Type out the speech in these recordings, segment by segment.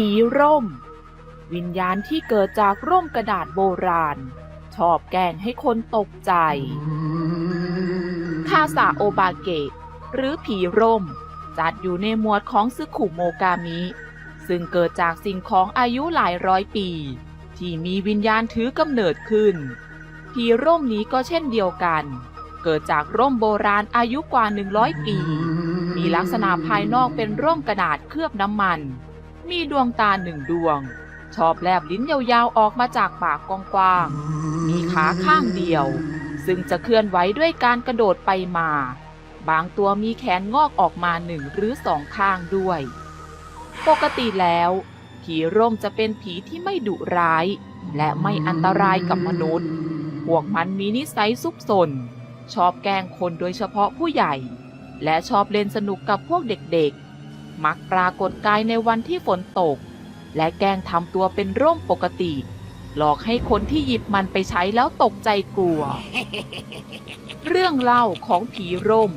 ผีร่ม วิญญาณที่เกิดจากร่มกระดาษโบราณ ชอบแกล้งให้คนตกใจคาซาโอบาเกะ หรือผีร่ม จัดอยู่ในหมวดของซึคุโมกามิ ซึ่งเกิดจากสิ่งของอายุหลายร้อยปี ที่มีวิญญาณถือกำเนิดขึ้น ผีร่มนี้ก็เช่นเดียวกัน เกิดจากร่มโบราณอายุกว่า 100 ปี มีลักษณะภายนอกเป็นร่มกระดาษเคลือบน้ำมัน มีดวงตาหนึ่งดวง ชอบแลบลิ้นยาวๆออกมาจากปากกว้างๆ มีขาข้างเดียว ซึ่งจะเคลื่อนไหวด้วยการกระโดดไปมา บางตัวมีแขนงอกออกมาหนึ่งหรือสองข้างด้วย ปกติแล้ว ผีร่มจะเป็นผีที่ไม่ดุร้าย และไม่อันตรายกับมนุษย์ พวกมันมีนิสัยซุกซน ชอบแกล้งคนโดยเฉพาะผู้ใหญ่ และชอบเล่นสนุกกับพวกเด็กๆ มักปรากฏกายในวันที่ฝนตก และแกล้งทำตัวเป็นร่มปกติ หลอกให้คนที่หยิบมันไปใช้แล้วตกใจกลัว เรื่องเล่าของผีร่ม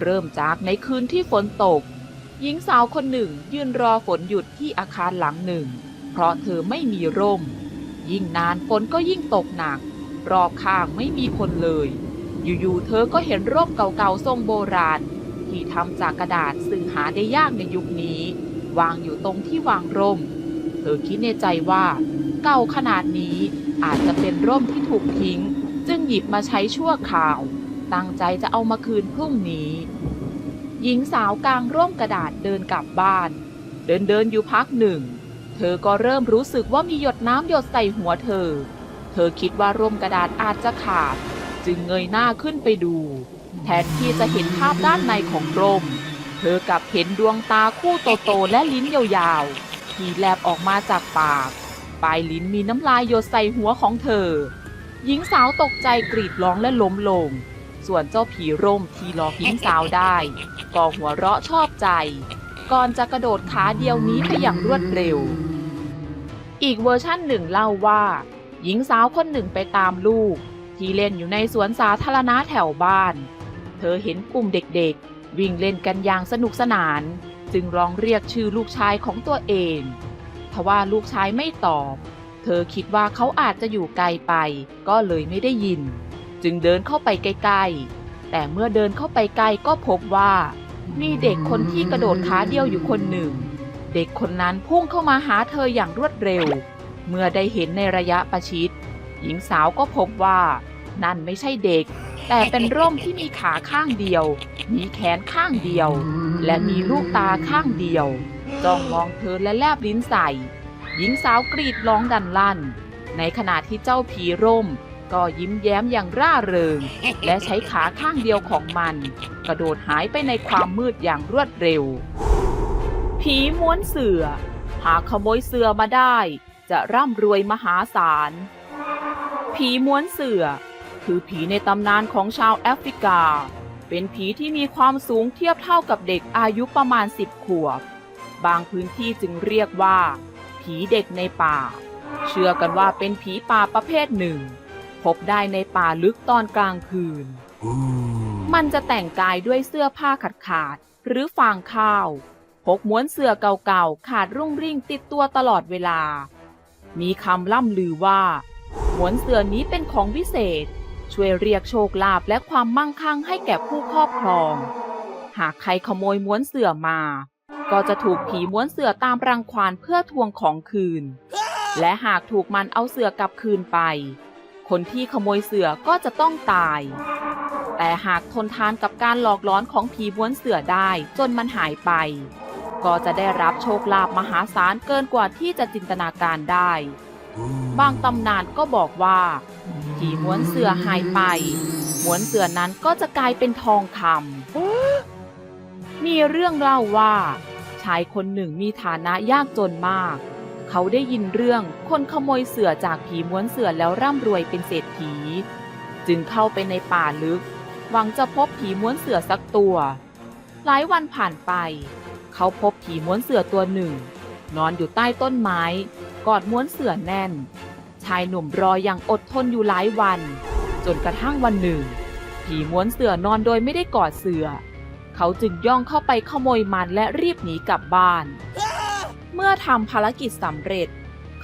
เริ่มจากในคืนที่ฝนตก หญิงสาวคนหนึ่งยืนรอฝนหยุดที่อาคารหลังหนึ่ง เพราะเธอไม่มีร่ม ยิ่งนานฝนก็ยิ่งตกหนัก รอบข้างไม่มีคนเลย อยู่ๆเธอก็เห็นร่มเก่าๆทรงโบราณ ที่ทำจากกระดาษซึ่งหาได้ยากในยุคนี้ วางอยู่ตรงที่วางร่ม เธอคิดในใจว่า เก่าขนาดนี้อาจจะเป็นร่มที่ถูกทิ้ง จึงหยิบมาใช้ชั่วคราว ตั้งใจจะเอามาคืนพรุ่งนี้ หญิงสาวกลางร่มกระดาษเดินกลับบ้าน เดินเดินอยู่พักหนึ่ง เธอก็เริ่มรู้สึกว่ามีหยดน้ำหยดใส่หัวเธอ เธอคิดว่าร่มกระดาษอาจจะขาด จึงเงยหน้าขึ้นไปดู แทนที่จะเห็นภาพด้านในของร่ม เธอกลับเห็นดวงตาคู่โตๆและลิ้นยาวๆ ที่แลบออกมาจากปาก ปลายลิ้นมีน้ำลายหยดใส่หัวของเธอ หญิงสาวตกใจกรีดร้องและล้มลง ส่วนเจ้าผีร่มที่หลอกหญิงสาวได้ ก็หัวเราะชอบใจ ก่อนจะกระโดดขาเดียวนี้ไปอย่างรวดเร็ว อีกเวอร์ชั่นหนึ่งเล่าว่า หญิงสาวคนหนึ่งไปตามลูก ที่เล่นอยู่ในสวนสาธารณะแถวบ้าน เธอเห็นกลุ่มเด็กๆ วิ่งเล่นกันอย่างสนุกสนาน จึงร้องเรียกชื่อลูกชายของตัวเอง ทว่าลูกชายไม่ตอบ เธอคิดว่าเขาอาจจะอยู่ไกลไป ก็เลยไม่ได้ยิน จึงเดินเข้าไปใกล้ๆ แต่เมื่อเดินเข้าไปใกล้ก็พบว่า มีเด็กคนที่กระโดดขาเดียวอยู่คนหนึ่ง เด็กคนนั้นพุ่งเข้ามาหาเธออย่างรวดเร็ว เมื่อได้เห็นในระยะประชิด หญิงสาวก็พบว่า นั่นไม่ใช่เด็ก แต่เป็นร่มที่มีขาข้างเดียว มีแขนข้างเดียว และมีลูกตาข้างเดียวจ้องมองเธอและแลบลิ้นใส่ หญิงสาวกรีดร้องดันลั่น ในขณะที่เจ้าผีร่ม ก็ยิ้มแย้มอย่างร่าเริง และใช้ขาข้างเดียวของมัน กระโดดหายไปในความมืดอย่างรวดเร็ว ผีม้วนเสือ หากขโมยเสือมาได้ จะร่ำรวยมหาศาล ผีม้วนเสือ คือผีในตำนานของชาวแอฟริกา เป็นผีที่มีความสูงเทียบเท่ากับเด็กอายุประมาณ 10 ขวบ บางพื้นที่จึงเรียกว่า ผีเด็กในป่า เชื่อกันว่าเป็นผีป่าประเภทหนึ่ง พบได้ในป่าลึกตอนกลางคืน มันจะแต่งกายด้วยเสื้อผ้าขาดขาดๆหรือฟางข้าว พกม้วนเสื้อเก่าๆ ขาดรุ่งริ่งติดตัวตลอดเวลา มีคำล่ำลือว่าม้วนเสื้อนี้เป็นของวิเศษ ช่วยเรียกโชคลาภและความมั่งคั่งให้แก่ผู้ครอบครอง หากใครขโมยม้วนเสื้อมา ก็จะถูกผีม้วนเสื้อตามรังควานเพื่อทวงของคืน และหากถูกมันเอาเสื้อกลับคืนไป คนที่ขโมยเสื้อก็จะต้องตาย แต่หากทนทานกับการหลอกล้อนของผีม้วนเสือได้จนมันหายไป ก็จะได้รับโชคลาภมหาศาลเกินกว่าที่จะจินตนาการได้ บางตำนานก็บอกว่าผีม้วนเสือหายไปม้วนเสือนั้นก็จะกลายเป็นทองคำมีเรื่องเล่าว่า ชายคนหนึ่งมีฐานะยากจนมาก เขาได้ยินเรื่องคนขโมยเสือจากผีม้วนเสือแล้วร่ำรวยเป็นเศรษฐี จึงเข้าไปในป่าลึก หวังจะพบผีม้วนเสือสักตัว หลายวันผ่านไป เขาพบผีม้วนเสือตัวหนึ่ง นอนอยู่ใต้ต้นไม้ กอดม้วนเสือแน่น ชายหนุ่มรออย่างอดทนอยู่หลายวัน จนกระทั่งวันหนึ่ง ผีม้วนเสือนอนโดยไม่ได้กอดเสือ เขาจึงย่องเข้าไปขโมยมันและรีบหนีกลับบ้าน เมื่อทำภารกิจสำเร็จ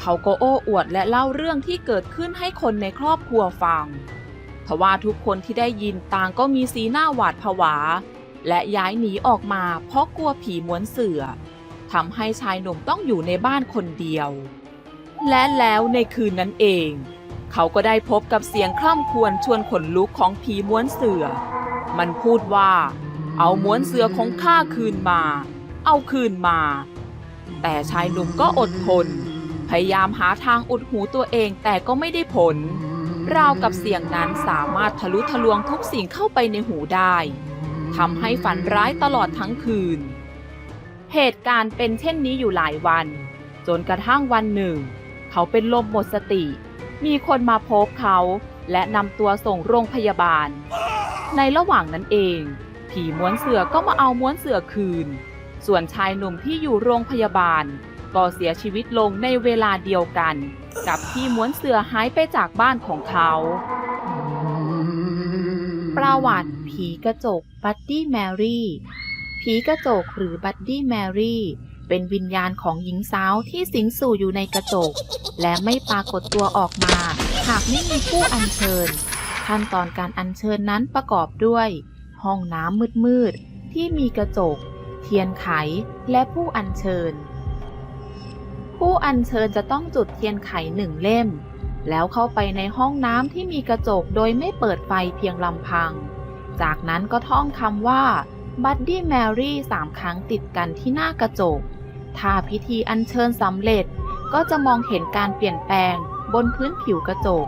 เขาก็โอ้อวดและเล่าเรื่องที่เกิดขึ้นให้คนในครอบครัวฟังทว่าทุกคนที่ได้ยินต่างก็มีสีหน้าหวาดผวา และย้ายหนีออกมาเพราะกลัวผีม้วนเสือทำให้ชายหนุ่มต้องอยู่ในบ้านคนเดียว และแล้วในคืนนั้นเอง เขาก็ได้พบกับเสียงคร่ำครวญชวนขนลุกของผีม้วนเสือ มันพูดว่า เอาม้วนเสือของข้าคืนมา เอาคืนมา แต่ชายหนุ่มก็อดทน พยายามหาทางอุดหูตัวเองแต่ก็ไม่ได้ผล ราวกับเสียงนั้นสามารถทะลุทะลวงทุกสิ่งเข้าไปในหูได้ทำให้ฝันร้ายตลอดทั้งคืน เหตุการณ์เป็นเช่นนี้อยู่หลายวัน จนกระทั่งวันหนึ่ง เขาเป็นลมหมดสติ มีคนมาพบเขาและนำตัวส่งโรงพยาบาล ในระหว่างนั้นเอง ผีม้วนเสือก็มาเอาม้วนเสือคืน ส่วนชายหนุ่มที่อยู่โรงพยาบาล ก็เสียชีวิตลงในเวลาเดียวกัน กับที่ม้วนเสือหายไปจากบ้านของเขา ประวัติผีกระจกบัดดี้แมรี่ผีกระจกหรือบัดดี้แมรี่ เป็นวิญญาณของหญิงสาวที่สิงสู่อยู่ในกระจก และไม่ปรากฏตัวออกมา หากไม่มีผู้อัญเชิญ ขั้นตอนการอัญเชิญนั้นประกอบด้วย ห้องน้ำมืดๆ ที่มีกระจก เทียนไข และผู้อัญเชิญ ผู้อัญเชิญจะต้องจุดเทียนไขหนึ่งเล่ม แล้วเข้าไปในห้องน้ำที่มีกระจกโดยไม่เปิดไฟเพียงลำพัง จากนั้นก็ท่องคำว่าบัดดี้แมรี่สามครั้งติดกันที่หน้ากระจก ถ้าพิธีอัญเชิญสำเร็จก็จะมองเห็นการเปลี่ยนแปลงบนพื้นผิวกระจก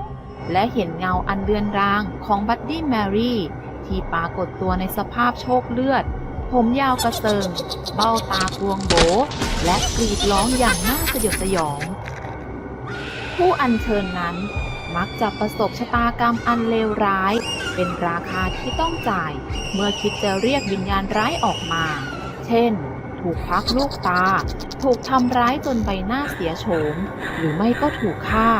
และเห็นเงาอันเลือนรางของบัดดี้แมรี่ ที่ปรากฏตัวในสภาพโชคเลือด ผมยาวกระเซิง เบ้าตากวงโบ และกรีดร้องอย่างน่าสยดสยอง ผู้อัญเชิญนั้นมักจะประสบชะตากรรมอันเลวร้าย เป็นราคาที่ต้องจ่าย เมื่อคิดจะเรียกวิญญาณร้ายออกมา เช่น ถูกควักลูกตา ถูกทำร้ายจนใบหน้าเสียโฉม หรือไม่ก็ถูกฆ่า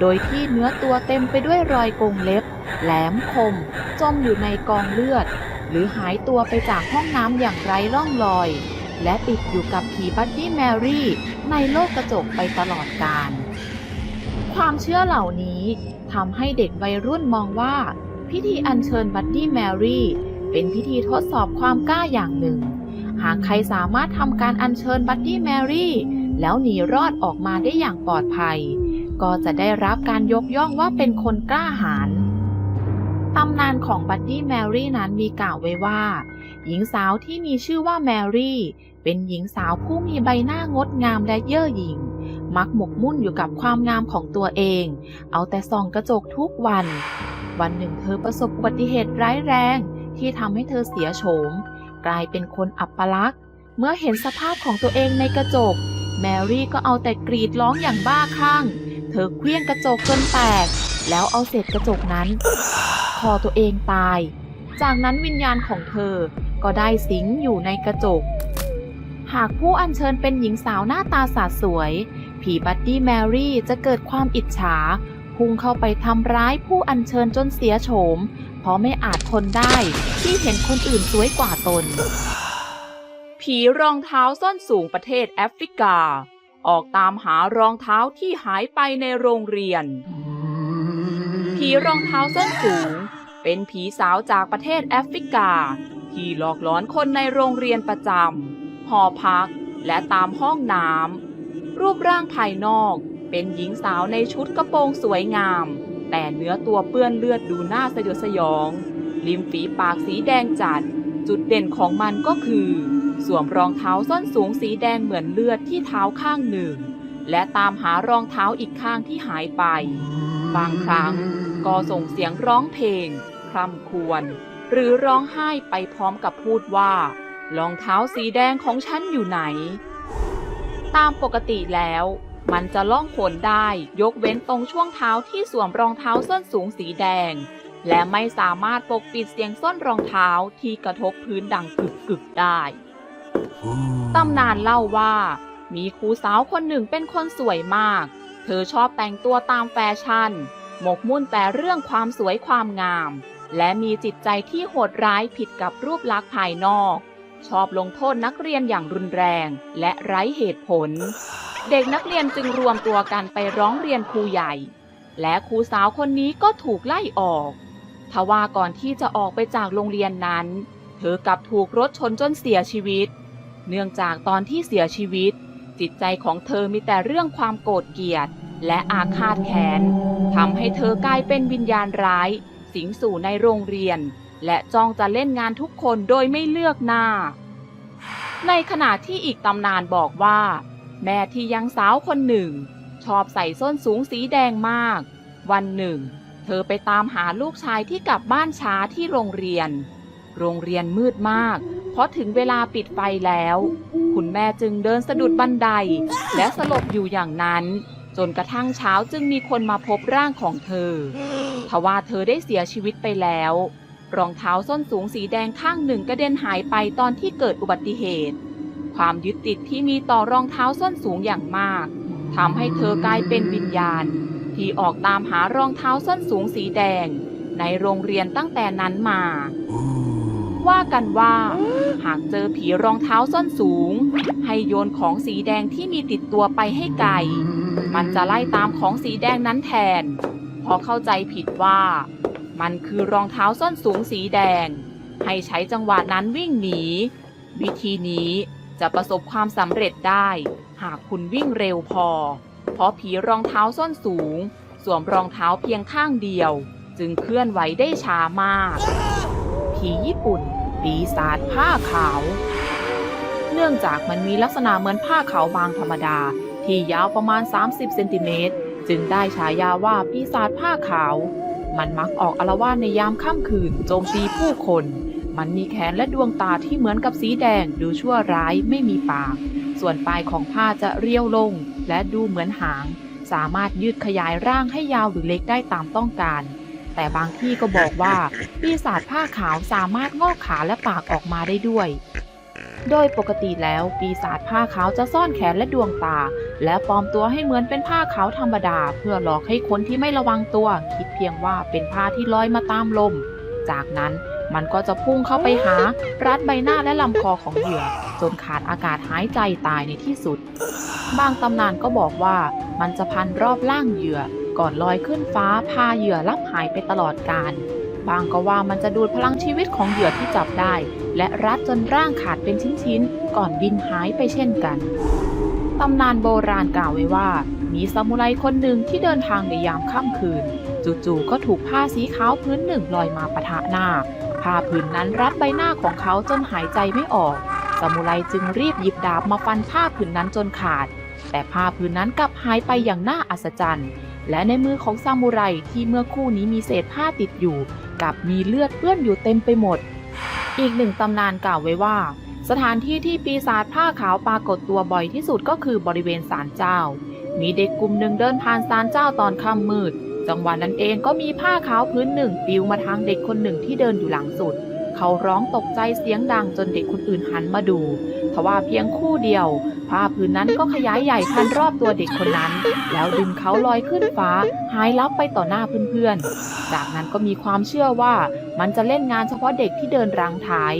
โดยที่เนื้อตัวเต็มไปด้วยรอยกงเล็บ แหลมคม จมอยู่ในกองเลือด หรือหายตัวไปจากห้องน้ำอย่างไร้ร่องรอย และติดอยู่กับผีบัดดี้แมรี่ในโลกกระจกไปตลอดกาลความเชื่อเหล่านี้ทำให้เด็กวัยรุ่นมองว่า พิธีอัญเชิญบัดดี้แมรี่เป็นพิธีทดสอบความกล้าอย่างหนึ่ง หากใครสามารถทำการอัญเชิญบัดดี้แมรี่ แล้วหนีรอดออกมาได้อย่างปลอดภัย ก็จะได้รับการยกย่องว่าเป็นคนกล้าหาญตำนานของบัดดี้แมรี่นั้นมีกล่าวไว้ว่า หญิงสาวที่มีชื่อว่าแมรี่ เป็นหญิงสาวผู้มีใบหน้างดงามและเย่อหยิ่งมักหมกมุ่นอยู่กับความงามของตัวเอง เอาแต่ส่องกระจกทุกวัน วันหนึ่งเธอประสบอุบัติเหตุร้ายแรงที่ทำให้เธอเสียโฉม กลายเป็นคนอับปลักษ์เมื่อเห็นสภาพของตัวเองในกระจก แมรี่ก็เอาแต่กรีดร้องอย่างบ้าคลั่ง เธอเคลี้ยงกระจกจนแตก แล้วเอาเศษกระจกนั้น คอตัวเองตาย จากนั้นวิญญาณของเธอก็ได้สิงอยู่ในกระจก หากผู้อัญเชิญเป็นหญิงสาวหน้าตาสาสวย ผีบัดดี้แมรี่จะเกิดความอิจฉา พุ่งเข้าไปทำร้ายผู้อัญเชิญจนเสียโฉม เพราะไม่อาจทนได้ที่เห็นคนอื่นสวยกว่าตน ผีรองเท้าส้นสูงประเทศแอฟริกา ออกตามหารองเท้าที่หายไปในโรงเรียน ผีรองเท้าส้นสูง เป็นผีสาวจากประเทศแอฟริกา ที่หลอกหลอนคนในโรงเรียนประจำหอพักและตามห้องน้ำรูปร่างภายนอก เป็นหญิงสาวในชุดกระโปรงสวยงาม แต่เนื้อตัวเปื้อนเลือดดูน่าสยดสยอง ริมฝีปากสีแดงจัด จุดเด่นของมันก็คือ สวมรองเท้าส้นสูงสีแดงเหมือนเลือดที่เท้าข้างหนึ่ง และตามหารองเท้าอีกข้างที่หายไป บางครั้งก็ส่งเสียงร้องเพลง คร่ำครวญหรือร้องไห้ไปพร้อมกับพูดว่ารองเท้าสีแดงของฉันอยู่ไหน ตามปกติแล้ว มันจะล่องหนได้ยกเว้นตรงช่วงเท้าที่สวมรองเท้าส้นสูงสีแดง และไม่สามารถปกปิดเสียงส้นรองเท้าที่กระทบพื้นดังกึกกึกได้ตำนานเล่าว่า มีครูสาวคนหนึ่งเป็นคนสวยมาก เธอชอบแต่งตัวตามแฟชั่น หมกมุ่นแต่เรื่องความสวยความงาม และมีจิตใจที่โหดร้ายผิดกับรูปลักษณ์ภายนอก ชอบลงโทษนักเรียนอย่างรุนแรง และไร้เหตุผล เด็กนักเรียนจึงรวมตัวกันไปร้องเรียนครูใหญ่ และครูสาวคนนี้ก็ถูกไล่ออกทว่าก่อนที่จะออกไปจากโรงเรียนนั้น เธอกลับถูกรถชนจนเสียชีวิต เนื่องจากตอนที่เสียชีวิต จิตใจของเธอมีแต่เรื่องความโกรธเกลียด และอาฆาตแค้นทำให้เธอกลายเป็นวิญญาณร้าย สิงสู่ในโรงเรียน และจ้องจะเล่นงานทุกคนโดยไม่เลือกหน้า ในขณะที่อีกตำนานบอกว่า แม่ที่ยังสาวคนหนึ่ง ชอบใส่ส้นสูงสีแดงมาก วันหนึ่ง เธอไปตามหาลูกชายที่กลับบ้านช้าที่โรงเรียน โรงเรียนมืดมาก เพราะถึงเวลาปิดไฟแล้ว คุณแม่จึงเดินสะดุดบันได และสลบอยู่อย่างนั้นจนกระทั่งเช้าจึงมีคนมาพบร่างของเธอทว่าเธอได้เสียชีวิตไปแล้ว รองเท้าส้นสูงสีแดงข้างหนึ่งกระเด็นหายไปตอนที่เกิดอุบัติเหตุ ความยึดติดที่มีต่อรองเท้าส้นสูงอย่างมากทำให้เธอกลายเป็นวิญญาณ ที่ออกตามหารองเท้าส้นสูงสีแดง ในโรงเรียนตั้งแต่นั้นมา ว่ากันว่า หากเจอผีรองเท้าส้นสูง ให้โยนของสีแดงที่มีติดตัวไปให้ไกล มันจะไล่ตามของสีแดงนั้นแทนเพราะเข้าใจผิดว่า มันคือรองเท้าส้นสูงสีแดง ให้ใช้จังหวะนั้นวิ่งหนี วิธีนี้จะประสบความสำเร็จได้ หากคุณวิ่งเร็วพอ เพราะผีรองเท้าส้นสูง สวมรองเท้าเพียงข้างเดียว จึงเคลื่อนไหวได้ช้ามาก ผีญี่ปุ่นปีศาจผ้าขาว เนื่องจากมันมีลักษณะเหมือนผ้าขาวบางธรรมดา ที่ยาวประมาณ 30 เซนติเมตร จึงได้ฉายาว่าปีศาจผ้าขาว มันมักออกอาลวาดในยามค่ำคืนโจมตีผู้คน มันมีแขนและดวงตาที่เหมือนกับสีแดงดูชั่วร้ายไม่มีปาก ส่วนปลายของผ้าจะเรียวลง และดูเหมือนหาง สามารถยืดขยายร่างให้ยาวหรือเล็กได้ตามต้องการ แต่บางที่ก็บอกว่าปีศาจผ้าขาวสามารถงอกขาและปากออกมาได้ด้วย โดยปกติแล้วปีศาจผ้าขาวจะซ่อนแขนและดวงตา และปลอมตัวให้เหมือนเป็นผ้าขาวธรรมดา เพื่อหลอกให้คนที่ไม่ระวังตัว คิดเพียงว่าเป็นผ้าที่ลอยมาตามลม จากนั้นมันก็จะพุ่งเข้าไปหา รัดใบหน้าและลำคอของเหยื่อ จนขาดอากาศหายใจตายในที่สุด บางตำนานก็บอกว่ามันจะพันรอบล่างเหยื่อ ก่อนลอยขึ้นฟ้าพาเหยื่อลับหายไปตลอดกาล บางก็ว่ามันจะดูดพลังชีวิตของเหยื่อที่จับได้ และรัดจนร่างขาดเป็นชิ้นๆ ก่อนบินหายไปเช่นกัน ตำนานโบราณกล่าวไว้ว่า มีซามูไรคนหนึ่งที่เดินทางในยามค่ำคืน จู่ๆก็ถูกผ้าสีขาวพื้นหนึ่งลอยมาปะทะหน้า ผ้าผืนนั้นรัดใบหน้าของเขาจนหายใจไม่ออกซามูไรจึงรีบหยิบดาบมาฟันผ้าผืนนั้นจนขาด แต่ผ้าผืนนั้นกลับหายไปอย่างน่าอัศจรรย์ และในมือของซามูไรที่เมื่อคู่นี้มีเศษผ้าติดอยู่ กับมีเลือดเปื้อนอยู่เต็มไปหมด อีกหนึ่งตำนานกล่าวไว้ว่า สถานที่ที่ปีศาจผ้าขาวปรากฏตัวบ่อยที่สุดก็คือบริเวณศาลเจ้า มีเด็กกลุ่มหนึ่งเดินผ่านศาลเจ้าตอนค่ำมืด จังหวะนั้นเองก็มีผ้าขาวพื้นหนึ่งปลิวมาทางเด็กคนหนึ่งที่เดินอยู่หลังสุด เขาร้องตกใจเสียงดังจนเด็กคนอื่นหันมาดู ทว่าเพียงคู่เดียว ผ้าพื้นนั้นก็ขยายใหญ่พันรอบตัวเด็กคนนั้น แล้วดึงเขาลอยขึ้นฟ้า หายลับไปต่อหน้าเพื่อนๆ จากนั้นก็มีความเชื่อว่ามันจะเล่นงานเฉพาะเด็กที่เดินรังท้าย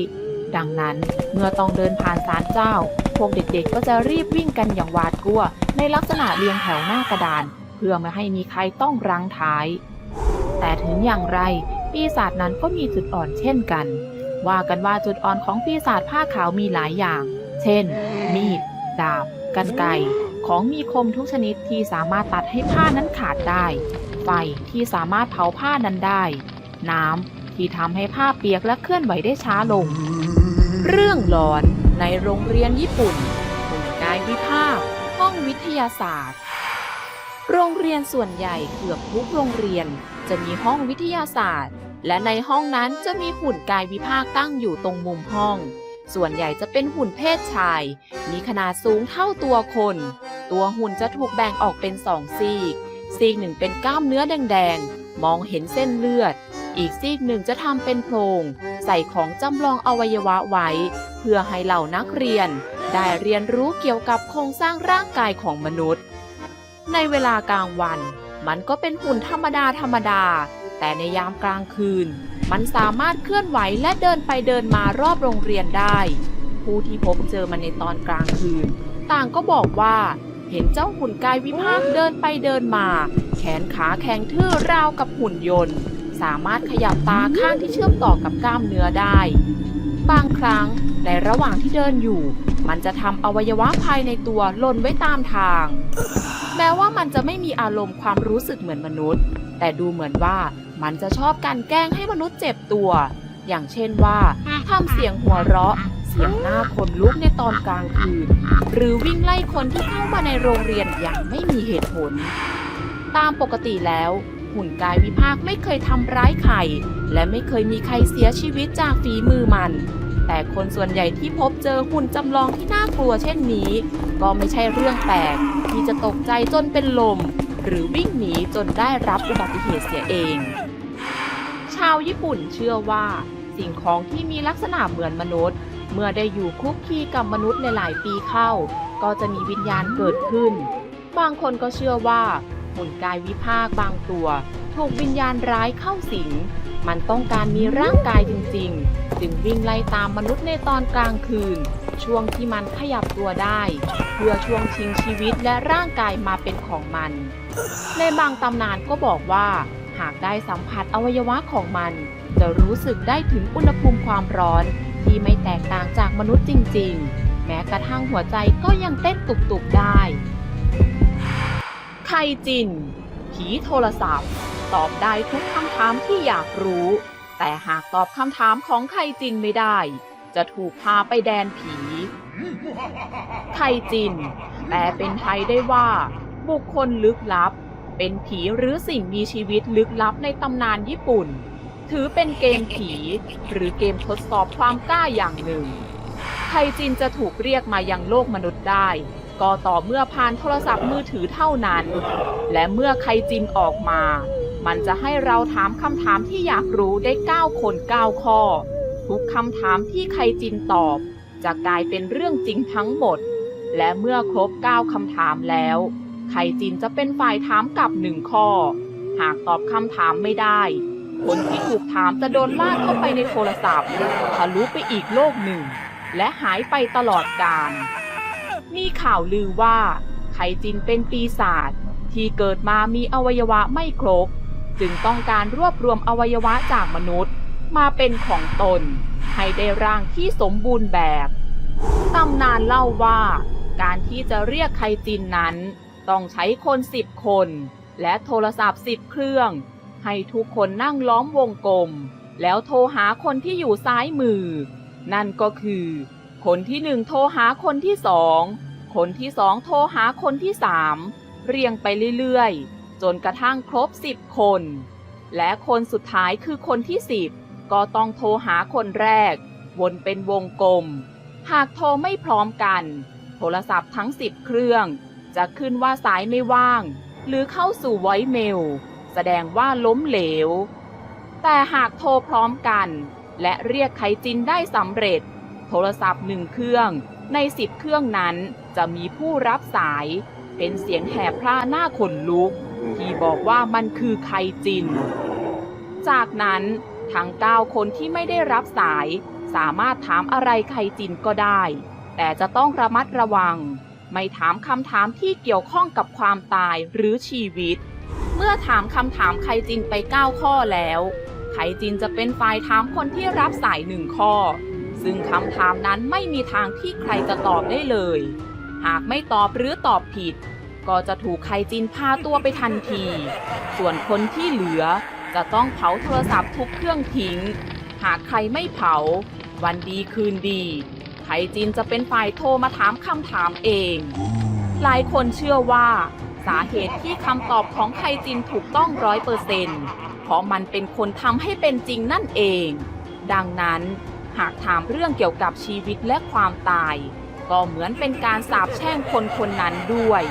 ดังนั้นเมื่อต้องเดินผ่านศาลเจ้า พวกเด็กๆก็จะรีบวิ่งกันอย่างหวาดกลัว ในลักษณะเรียงแถวหน้ากระดาน เพื่อไม่ให้มีใครต้องรังท้าย แต่ถึงอย่างไรปีศาจนั้นก็มีจุดอ่อนเช่นกันว่ากันว่าจุดอ่อนของปีศาจผ้าขาวมีหลายอย่าง เช่น มีด ดาบ กันไกของมีคมทุกชนิดที่สามารถตัดให้ผ้านั้นขาดได้ ไฟที่สามารถเผาผ้านั้นได้ น้ำที่ทำให้ผ้าเปียกและเคลื่อนไหวได้ช้าลง เรื่องหลอนในโรงเรียนญี่ปุ่นหุ่นกายวิภาคห้องวิทยาศาสตร์ โรงเรียนส่วนใหญ่เกือบทุกโรงเรียนจะมีห้องวิทยาศาสตร์ และในห้องนั้นจะมีหุ่นกายวิภาคตั้งอยู่ตรงมุมห้อง ส่วนใหญ่จะเป็นหุ่นเพศชาย มีขนาดสูงเท่าตัวคน ตัวหุ่นจะถูกแบ่งออกเป็นสองซีก ซีกหนึ่งเป็นกล้ามเนื้อแดงๆ มองเห็นเส้นเลือด อีกซีกหนึ่งจะทำเป็นโพรง ใส่ของจำลองอวัยวะไว้ เพื่อให้เหล่านักเรียน ได้เรียนรู้เกี่ยวกับโครงสร้างร่างกายของมนุษย์ ในเวลากลางวัน มันก็เป็นหุ่นธรรมดาธรรมดา แต่ในยามกลางคืน มันสามารถเคลื่อนไหวและเดินไปเดินมารอบโรงเรียนได้ ผู้ที่พบเจอมันในตอนกลางคืน ต่างก็บอกว่าเห็นเจ้าหุ่นกายวิภาคเดินไปเดินมา แขนขาแข็งทื่อราวกับหุ่นยนต์ สามารถขยับตาข้างที่เชื่อมต่อกับกล้ามเนื้อได้ บางครั้งในระหว่างที่เดินอยู่ มันจะทำอวัยวะภายในตัวหล่นไว้ตามทาง แม้ว่ามันจะไม่มีอารมณ์ความรู้สึกเหมือนมนุษย์ แต่ดูเหมือนว่ามันจะชอบการแกล้งให้มนุษย์เจ็บตัว อย่างเช่นว่าทำเสียงหัวเราะ เสียงหน้าขนลุกในตอนกลางคืน หรือวิ่งไล่คนที่เข้ามาในโรงเรียนอย่างไม่มีเหตุผล ตามปกติแล้วหุ่นกายวิภาคไม่เคยทำร้ายใคร และไม่เคยมีใครเสียชีวิตจากฝีมือมัน แต่คนส่วนใหญ่ที่พบเจอหุ่นจำลองที่น่ากลัวเช่นนี้ ก็ไม่ใช่เรื่องแปลกที่จะตกใจจนเป็นลม หรือวิ่งหนีจนได้รับอุบัติเหตุเสียเอง ชาวญี่ปุ่นเชื่อว่า สิ่งของที่มีลักษณะเหมือนมนุษย์ เมื่อได้อยู่คุกคีกับมนุษย์หลายปีเข้า ก็จะมีวิญญาณเกิดขึ้น บางคนก็เชื่อว่าหุ่นกายวิภาคบางตัว ถูกวิญญาณร้ายเข้าสิง มันต้องการมีร่างกายจริงๆ จึงวิ่งไล่ตามมนุษย์ในตอนกลางคืน ช่วงที่มันขยับตัวได้ เพื่อช่วงชิงชีวิตและร่างกายมาเป็นของมัน ในบางตำนานก็บอกว่า หากได้สัมผัสอวัยวะของมัน จะรู้สึกได้ถึงอุณหภูมิความร้อน ที่ไม่แตกต่างจากมนุษย์จริง ๆ แม้กระทั่งหัวใจก็ยังเต้นตุบๆได้ ไคจิน ผีโทรศัพท์ ตอบได้ทุกคำถามที่อยากรู้ แต่หากตอบคำถามของไคจินไม่ได้ จะถูกพาไปแดนผีไคจินแปลเป็นไทยได้ว่า บุคคลลึกลับ เป็นผีหรือสิ่งมีชีวิตลึกลับในตำนานญี่ปุ่น ถือเป็นเกมผี หรือเกมทดสอบความกล้าอย่างหนึ่งไคจินจะถูกเรียกมายังโลกมนุษย์ได้ ก็ต่อเมื่อผ่านโทรศัพท์มือถือเท่านั้น และเมื่อไคจินออกมา มันจะให้เราถามคำถามที่อยากรู้ได้ 9 คน 9 ข้อ ทุกคำถามที่ไคจินตอบ จะกลายเป็นเรื่องจริงทั้งหมด และเมื่อครบ 9คำถามแล้ว ไคจินจะเป็นฝ่ายถามกลับหนึ่งข้อ หากตอบคำถามไม่ได้ คนที่ถูกถามจะโดนลากเข้าไปในโทรศัพท์ทะลุไปอีกโลกหนึ่ง และหายไปตลอดกาล มีข่าวลือว่าไคจินเป็นปีศาจที่เกิดมามีอวัยวะไม่ครบ จึงต้องการรวบรวมอวัยวะจากมนุษย์ มาเป็นของตน ให้ได้ร่างที่สมบูรณ์แบบตำนานเล่าว่าการที่จะเรียกไคจินนั้น ต้องใช้คนสิบคน และโทรศัพท์สิบเครื่อง ให้ทุกคนนั่งล้อมวงกลม แล้วโทรหาคนที่อยู่ซ้ายมือ นั่นก็คือ คนที่หนึ่งโทรหาคนที่สอง คนที่สองโทรหาคนที่สามเรียงไปเรื่อยๆ จนกระทั่งครบสิบคน และคนสุดท้ายคือคนที่สิบก็ต้องโทรหาคนแรก วนเป็นวงกลม หากโทรไม่พร้อมกัน โทรศัพท์ทั้งสิบเครื่อง จะขึ้นว่าสายไม่ว่าง หรือเข้าสู่ไวเมล แสดงว่าล้มเหลว แต่หากโทรพร้อมกัน และเรียกไคจินได้สำเร็จ โทรศัพท์หนึ่งเครื่องในสิบเครื่องนั้น จะมีผู้รับสาย เป็นเสียงแหบพร่าหน้าขนลุก ที่บอกว่ามันคือไคจิน จากนั้นทั้ง9คนที่ไม่ได้รับสาย สามารถถามอะไรไคจินก็ได้ แต่จะต้องระมัดระวัง ไม่ถามคำถามที่เกี่ยวข้องกับความตายหรือชีวิต เมื่อถามคำถามไคจินไป 9 ข้อแล้วไคจินจะเป็นฝ่ายถามคนที่รับสายหนึ่งข้อ ซึ่งคำถามนั้นไม่มีทางที่ใครจะตอบได้เลย หากไม่ตอบหรือตอบผิด ก็จะถูกไคจินพาตัวไปทันที ส่วนคนที่เหลือจะต้องเผาโทรศัพท์ทุกเครื่องทิ้ง หากใครไม่เผา วันดีคืนดี ไคจินจะเป็นฝ่ายโทรมาถามคำถามเอง หลายคนเชื่อว่า สาเหตุที่คำตอบของไคจินถูกต้องร้อยเปอร์เซนต์เพราะมันเป็นคนทำให้เป็นจริงนั่นเอง ดังนั้นหากถามเรื่องเกี่ยวกับชีวิตและความตาย ก็เหมือนเป็นการสาปแช่งคนคนนั้นด้วย